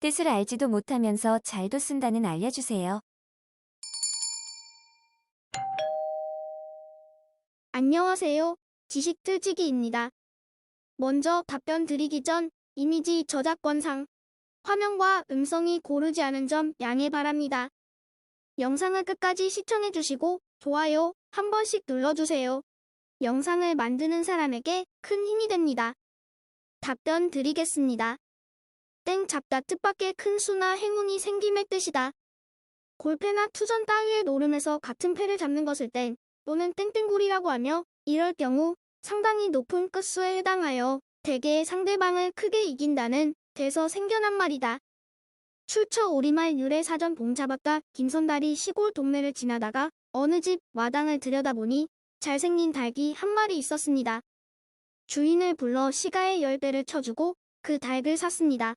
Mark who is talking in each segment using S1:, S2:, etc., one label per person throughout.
S1: 뜻을 알지도 못하면서 잘도 쓴다는 알려주세요.
S2: 안녕하세요. 지식 틀치기입니다. 먼저 답변 드리기 전 이미지 저작권상 화면과 음성이 고르지 않은 점 양해 바랍니다. 영상을 끝까지 시청해 주시고 좋아요 한 번씩 눌러주세요. 영상을 만드는 사람에게 큰 힘이 됩니다. 답변 드리겠습니다. 땡 잡다 뜻밖의 큰 수나 행운이 생김의 뜻이다. 골패나 투전 따위의 노름에서 같은 패를 잡는 것을 땐 또는 땡땡골이라고 하며 이럴 경우 상당히 높은 끝수에 해당하여 대개 상대방을 크게 이긴다는 데서 생겨난 말이다. 출처 오리말 유래 사전 봉잡았다 김선달이 시골 동네를 지나다가 어느 집 마당을 들여다보니 잘생긴 닭이 한 마리 있었습니다. 주인을 불러 시가의 열배를 쳐주고 그 닭을 샀습니다.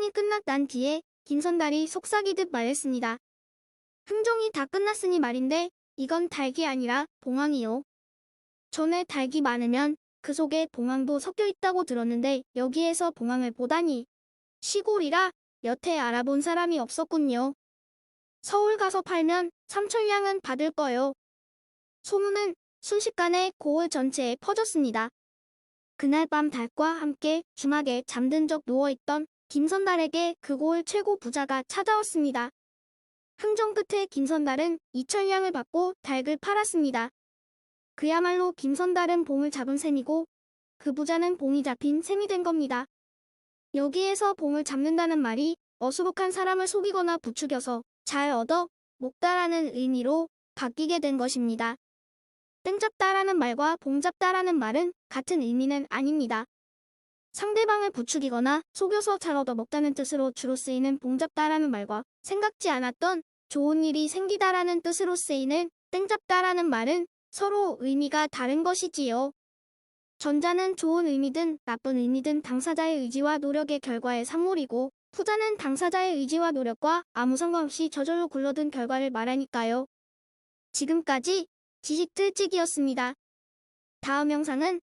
S2: 흥정이 끝났 난 뒤에 김선달이 속삭이듯 말했습니다. 흥정이 다 끝났으니 말인데 이건 닭이 아니라 봉황이요. 전에 닭이 많으면 그 속에 봉황도 섞여 있다고 들었는데 여기에서 봉황을 보다니 시골이라 여태 알아본 사람이 없었군요. 서울 가서 팔면 삼천량은 받을 거요. 소문은 순식간에 고을 전체에 퍼졌습니다. 그날 밤 닭과 함께 주막에 잠든 적 누워있던 김선달에게 그 고을 최고 부자가 찾아왔습니다. 흥정 끝에 김선달은 2천량을 받고 닭을 팔았습니다. 그야말로 김선달은 봉을 잡은 셈이고 그 부자는 봉이 잡힌 셈이 된 겁니다. 여기에서 봉을 잡는다는 말이 어수룩한 사람을 속이거나 부추겨서 잘 얻어 먹다라는 의미로 바뀌게 된 것입니다. 땡잡다라는 말과 봉잡다라는 말은 같은 의미는 아닙니다. 상대방을 부추기거나 속여서 잘 얻어먹다는 뜻으로 주로 쓰이는 봉잡다라는 말과 생각지 않았던 좋은 일이 생기다라는 뜻으로 쓰이는 땡잡다라는 말은 서로 의미가 다른 것이지요. 전자는 좋은 의미든 나쁜 의미든 당사자의 의지와 노력의 결과의 산물이고 후자는 당사자의 의지와 노력과 아무 상관없이 저절로 굴러든 결과를 말하니까요. 지금까지 지식 틀찍이었습니다. 다음 영상은